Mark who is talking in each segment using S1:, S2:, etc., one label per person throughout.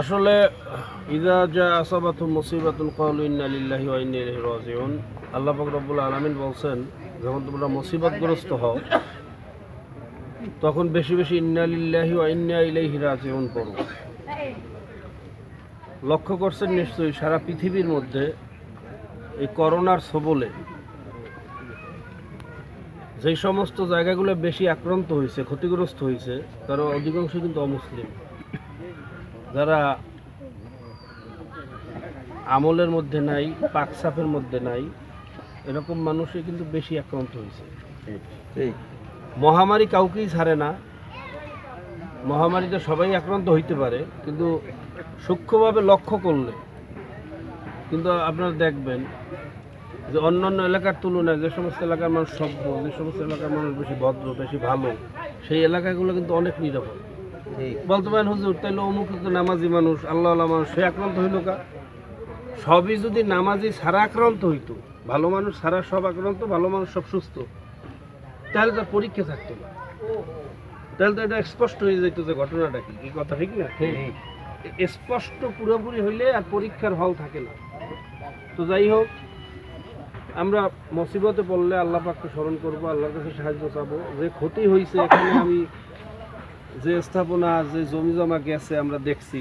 S1: আসলে, ইদা যা আসাবাতুল মুসিবাতুল কওলু ইন্না লিল্লাহি ওয়া ইলাইহি রাজিউন। আল্লাহ পাক রব্বুল আলামিন বলছেন, যখন তোমরা মুসিবতগ্রস্ত হও, তখন বেশি বেশি ইন্না লিল্লাহি ওয়া ইন্না ইলাইহি রাজিউন পড়ো। লক্ষ্য করছেন নিশ্চয়ই, সারা পৃথিবীর মধ্যে এই করোনার সবলে যেই সমস্ত জায়গাগুলো বেশি আক্রান্ত হয়েছে, ক্ষতিগ্রস্ত হয়েছে, তারা অধিকাংশ কিন্তু অমুসলিম। যারা আমলের মধ্যে নাই পাকসাফের মধ্যে নাই এরকম মানুষই কিন্তু বেশি আক্রান্ত হয়েছে। মহামারী কাউকেই ছাড়ে না। মহামারীতে সবাই আক্রান্ত হইতে পারে কিন্তু সূক্ষ্মভাবে লক্ষ্য করলে কিন্তু আপনারা দেখবেন যে অন্যান্য এলাকার তুলনায় যে সমস্ত এলাকার মানুষ সভ্য যে সমস্ত এলাকার মানুষ বেশি ভদ্র বেশি ভালো সেই এলাকাগুলো কিন্তু অনেক নিরাপদ। বলতে পারেন হুজুর তাহলে অমুক নামাজি মানুষ আল্লাহ মানুষ সে আক্রান্ত হইল কা? সবই যদি নামাজি সারা আক্রান্ত হইতো ভালো মানুষ সারা সব আক্রান্ত ভালো মানুষ সব সুস্থ তাহলে তার পরীক্ষা থাকতো না। তাহলে তো এটা স্পষ্ট হয়ে যেত যে ঘটনাটা কি কি কথা ঠিক না? স্পষ্ট পুরোপুরি হইলে আর পরীক্ষার হল থাকে না। তো যাই হোক আমরা মুসিবতে পড়লে আল্লাহ পাককে স্মরণ করব আল্লাহর কাছে সাহায্য চাবো। যে ক্ষতি হয়েছে এখানে আমি যে স্থাপনা যে জমি জমা গেছে আমরা দেখছি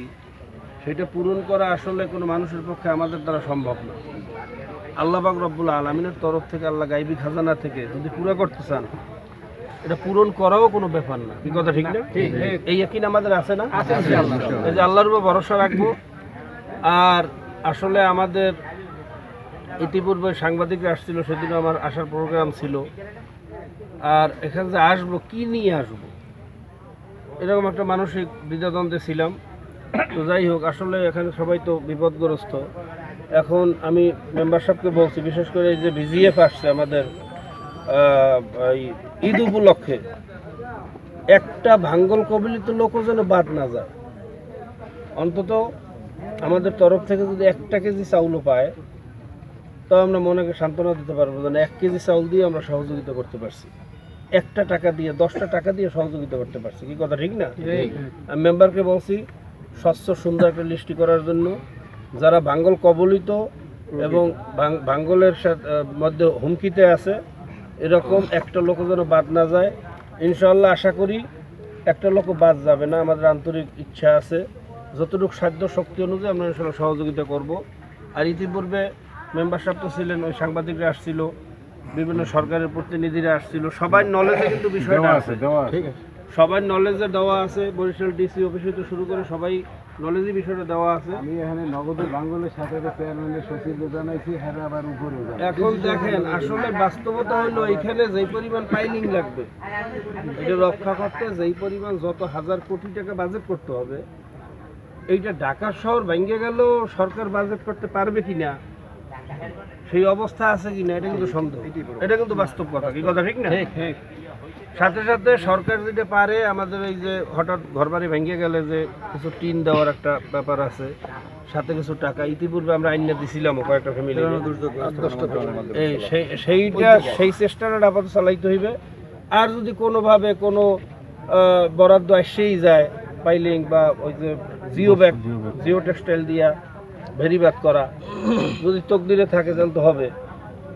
S1: সেটা পূরণ করা আসলে কোনো মানুষের পক্ষে আমাদের দ্বারা সম্ভব না। আল্লাহ পাক রব্বুল আলমিনের তরফ থেকে আল্লাহ গাইবি খাজানা থেকে যদি পুরো করতে চান এটা পূরণ করাও কোনো ব্যাপার না। কি কথা ঠিক না? এই একই আমাদের আছে না? এই যে আল্লাহর উপর ভরসা রাখব। আর আসলে আমাদের ইতিপূর্বে সাংবাদিকরা আসছিল সেদিন আমার আসার প্রোগ্রাম ছিল। আর এখানে যে আসব কি নিয়ে আসব? এরকম একটা মানসিক দ্বিধাদ্বন্দ্বে ছিলাম। তো যাই হোক, আসলে এখানে সবাই তো বিপদগ্রস্ত। এখন আমি মেম্বারশিপকে বলছি, বিশেষ করে এই যে ভিজিএফ আসছে আমাদের ঈদ উপলক্ষে, একটা ভাঙ্গল কবলিত লোকও যেন বাদ না যায়। অন্তত আমাদের তরফ থেকে যদি একটা কেজি চাউলও পায়, তাও আমরা মনেকে সান্ত্বনা দিতে পারব যেন এক কেজি চাউল দিয়ে আমরা সহযোগিতা করতে পারছি। একটা টাকা দিয়ে দশটা টাকা দিয়ে সহযোগিতা করতে পারছি। কি কথা ঠিক না? আমি মেম্বারকে বলছি স্বচ্ছ সুন্দর একটা লিস্টি করার জন্য যারা ভাঙ্গল কবলিত এবং ভাঙ্গলের সাথে মধ্যে হুমকিতে আছে এরকম একটা লোক যেন বাদ না যায় ইনশাল্লাহ আশা করি একটা লোক বাদ যাবে না আমাদের আন্তরিক ইচ্ছা আছে। যতটুকু সাধ্য শক্তি অনুযায়ী আমরা ইনশাল্লাহ সহযোগিতা করব। আর ইতিপূর্বে মেম্বারশিপ তো ছিলেন ওই সাংবাদিকরা আসছিল বিভিন্ন সরকারের প্রতিনিধিরা আসছিল। সবাই নলেজে কিন্তু বিষয়টা আছে। সবার নলেজে দেওয়া আছে। বরিশাল ডিসি অফিসে তো শুরু করে সবাই নলেজই বিষয়টা দেওয়া আছে।
S2: আমি এখানে নগদের বাঙ্গলের সাথে চেয়ারম্যানের সচিব জানাইছি হ্যাঁ আবার উপরে
S1: এখন দেখেন আসলে বাস্তবতা হলো এখানে যেই পরিমাণ পাইলিং লাগবে এটা রক্ষা করতে যেই পরিমাণ যত হাজার কোটি টাকা বাজেট করতে হবে এইটা ঢাকা শহর ভেঙে গেল সরকার বাজেট করতে পারবে কিনা সেই অবস্থা আছে কিনা এটা কিন্তু সন্দেহ। এটা কিন্তু বাস্তব কথা কি কথা ঠিক না? সাথে সাথে সরকার যেটা পারে আমাদের এই যে হঠাৎ ঘরবাড়ি ভেঙে গেলে যে কিছু টিন দেওয়ার একটা ব্যাপার আছে সাথে কিছু টাকা ইতিপূর্বে আমরা আইনা দিছিলাম কয়েকটা ফ্যামিলি সেইটা সেই চেষ্টাটা আপাতত চালাইতে হইবে। আর যদি কোনোভাবে কোনো আহ, বরাদ্দ আসেই যায় পাইলিং বা ওই যে জিও ব্যাগ জিও টেক্সটাইল দিয়া ভেরিবাদ করা। যদি তকদিরে থাকে তাহলে তো হবে।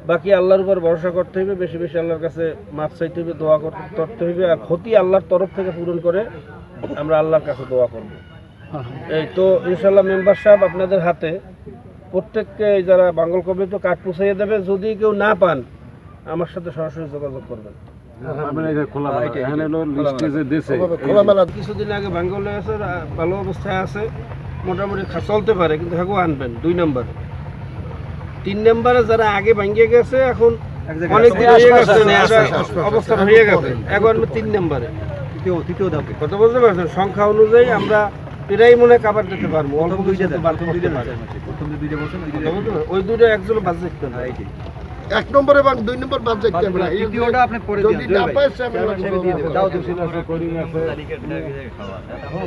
S1: বাকি আল্লাহর উপর ভরসা করতে হবে বেশি বেশি আল্লাহর কাছে মাপ চাইতে হবে দোয়া করতে হবে আর ক্ষতি আল্লাহর তরফ থেকে পূরণ করে আমরা আল্লাহর কাছে দোয়া করব। এই তো ইনশাল্লাহ মেম্বার সাহেব আপনাদের হাতে প্রত্যেককে যারা বাঙ্গল কবি তো কাঠ পুষাইয়ে দেবে যদি কেউ না পান আমার সাথে সরাসরি যোগাযোগ করবেন।
S2: খোলা এখানে হলো লিস্টে যে দিছে।
S1: খোলামেলা কিছুদিন আগে বাঙ্গলে আছে ভালো অবস্থায় আছে মোটামুটি চলতে পারে কিন্তু হাগু আনবেন। দুই নম্বরে। তিন নম্বরে যারা আগে ভাঙ্গে গেছে এখন অনেক দিন হয়ে গেছে অবস্থা হয়ে গেছে। এখন তিন নম্বরে। কত বুঝতে পারছেন? সংখ্যা অনুযায়ী আমরা এরাই মনে কাবার দিতে পারব। অল্প দুইটা? ওই দুটো একজন বাজে না
S3: এক নম্বর এবং দুই নম্বর বাদ যাইতে
S4: আপনি পরে
S3: যদি না পায় সে আমি
S4: চেয়ারম্যান দিয়ে দেবে। দাও দিন।
S2: আছে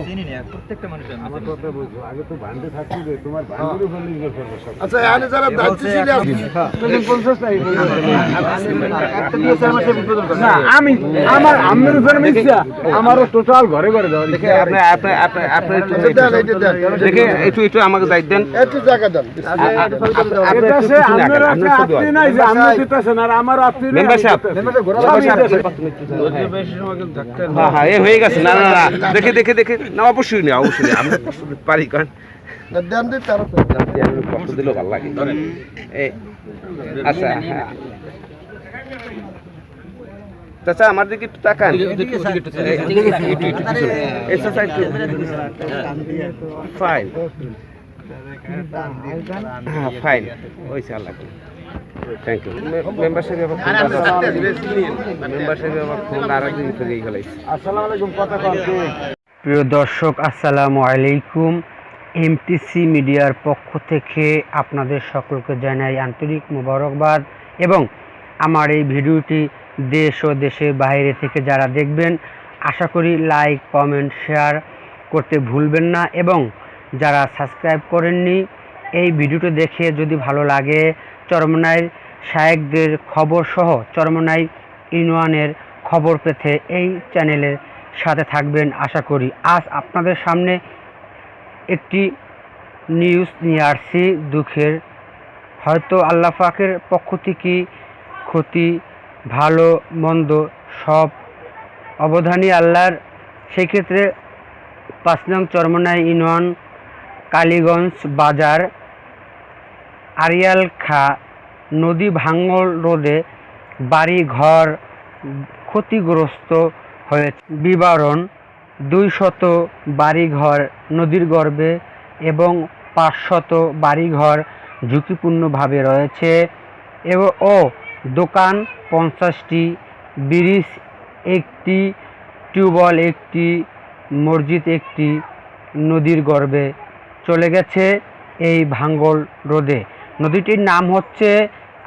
S4: চিনি না, প্রত্যেকটা মানুষের
S2: আমার কথা বলছো আগে তো ভান্ডে থাকতে যে তোমার ভান্ডের উপর নির্ভর করবে সব
S3: আচ্ছা এখানে যারা দায়িত্বশীল আছে
S2: না আমি আমার আমের উপরে মিশা আমারও টোটাল ঘরে ঘরে
S1: দেখে আপনি আপনি আপনি আপনি একটু
S3: আচ্ছা, দেন, এইটা
S1: দেখে একটু একটু আমাকে দায়িত্ব দেন
S3: একটু জায়গা দেন
S2: এটা সে আমের
S1: আপনার হয়।
S2: নাই আমি দিতেছেন আর আমার
S1: মেম্বার সাহেব, থাকতে হ্যাঁ হ্যাঁ এ হয়ে গেছে। না না না দেখে দেখে দেখে। না অবশ্যই না অবশ্যই না। আমরা কষ্ট করতে পারি কারণ
S3: দেন দিন তারা
S1: কষ্ট দিলেও ভালো লাগে। আচ্ছা হ্যাঁ। চাচা আমার দিকে একটু তাকান। ফাইন। হ্যাঁ ফাইন। হয়েছে আল্লাহ থ্যাংক ইউ মেম্বারশিপ আবার মেম্বারশিপ আবার ফোন আর একদিন ফিরে গেলাইছি
S2: আসসালামু আলাইকুম কথা
S5: প্রিয় দর্শক আসসালামু আলাইকুম। এমটিসি মিডিয়ার পক্ষ থেকে আপনাদের সকলকে জানাই আন্তরিক মোবারকবাদ এবং আমার এই ভিডিওটি দেশ ও দেশের বাইরে থেকে যারা দেখবেন আশা করি লাইক কমেন্ট শেয়ার করতে ভুলবেন না এবং যারা সাবস্ক্রাইব করেননি এই ভিডিওটি দেখে যদি ভালো লাগে চরমনাইয়ের শায়েকদের খবর সহ চরমনাই ইউনিয়নের খবর পেতে এই চ্যানেলের সাথে থাকবেন আশা করি। আজ আপনাদের সামনে একটি নিউজ নিয়ে আসছি দুঃখের। হয়তো আল্লাহ পাকের পক্ষ থেকে ক্ষতি, ভালো, মন্দ সব অবধানই আল্লাহর। সেই ক্ষেত্রে পাঁচ নং চরমনাই ইউনিয়ন, কালীগঞ্জ বাজার আরিয়াল খা, নদী ভাঙ্গল রোদে বাড়ি ঘর ক্ষতিগ্রস্ত হয়েছে। বিবরণ দুই শত বাড়িঘর নদীর গর্ভে এবং পাঁচশত বাড়িঘর ঝুঁকিপূর্ণভাবে রয়েছে এবং ও দোকান পঞ্চাশটি, ব্রিজ একটি, টিউবওয়েল একটি, মসজিদ একটি নদীর গর্ভে চলে গেছে এই ভাঙ্গল রোদে। নদীটির নাম হচ্ছে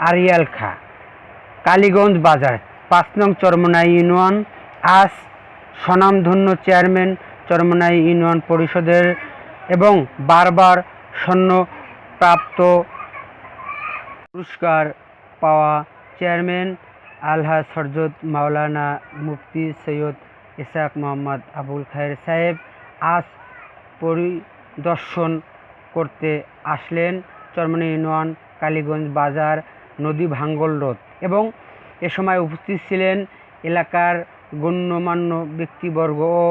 S5: আরিয়াল খা কালীগঞ্জ বাজার, পাঁচ নং চরমনাই ইউনিয়ন। আজ স্বনামধন্য চেয়ারম্যান চরমনাই ইউনিয়ন পরিষদের এবং বারবার স্বর্ণপ্রাপ্ত পুরস্কার পাওয়া চেয়ারম্যান আলহা সরজত, মাওলানা মুফতি সৈয়দ ইসাক মোহাম্মদ আবুল খায়ের সাহেব আজ পরিদর্শন করতে আসলেন। চরমনি ইউনিয়ন কালীগঞ্জ বাজার, নদী ভাঙ্গল রোড এবং এ সময় উপস্থিত ছিলেন এলাকার গণ্যমান্য ব্যক্তিবর্গ ও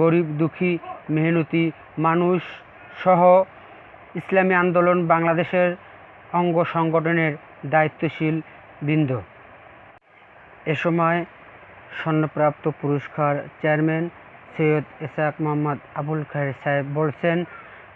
S5: গরিব দুঃখী মেহনতি মানুষ সহ ইসলামী আন্দোলন বাংলাদেশের অঙ্গ সংগঠনের দায়িত্বশীল বৃন্দ। এ সময় স্বর্ণপ্রাপ্ত পুরস্কার চেয়ারম্যান সৈয়দ এসাক মোহাম্মদ আবুল খায়ের সাহেব বলছেন,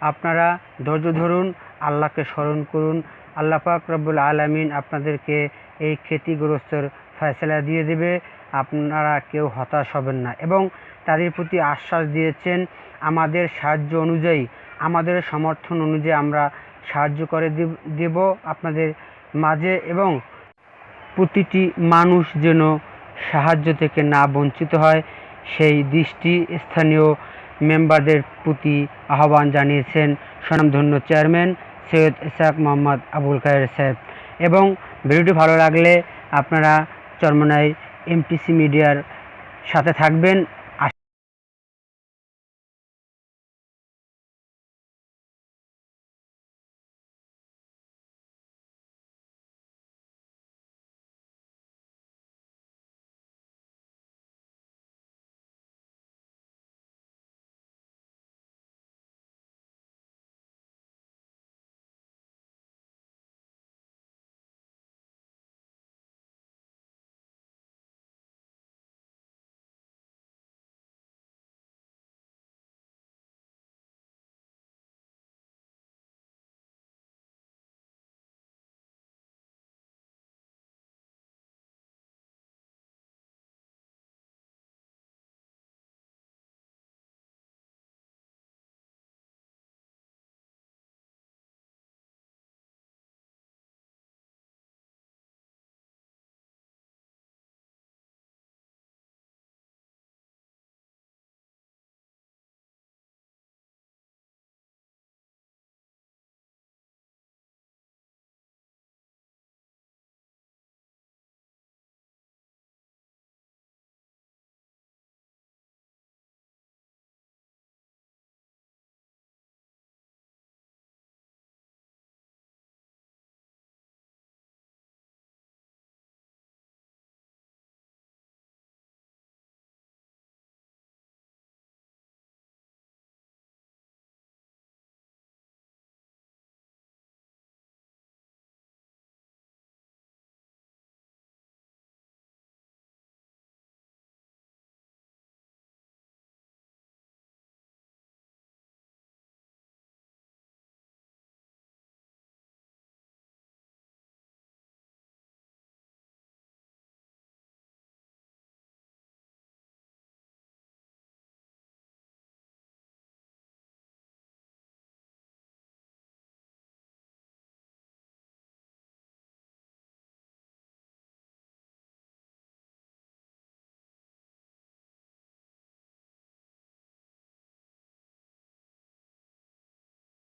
S5: আপনারা ধৈর্য ধরুন আল্লাহকে স্মরণ করুন। আল্লাহ পাক রব্বুল আলামিন আপনাদেরকে এই ক্ষতিগ্রস্তর ফয়সলা দিয়ে দেবে। আপনারা কেউ হতাশ হবেন না এবং তাদের প্রতি আশ্বাস দিয়েছেন, আমাদের সাহায্য অনুযায়ী, আমাদের সমর্থন অনুযায়ী আমরা সাহায্য করে দেব- আপনাদের মাঝে এবং প্রতিটি মানুষ যেন সাহায্য থেকে না বঞ্চিত হয়। সেই দৃষ্টি স্থানীয় মেম্বারদের প্রতি আহ্বান জানিয়েছেন স্বনামধন্য চেয়ারম্যান সৈয়দ ইসাক মোহাম্মদ আবুল খায়ের সাহেব। এবং ভিডিওটি ভালো লাগলে আপনারা চরমনাই এমটিসি মিডিয়ার সাথে থাকবেন।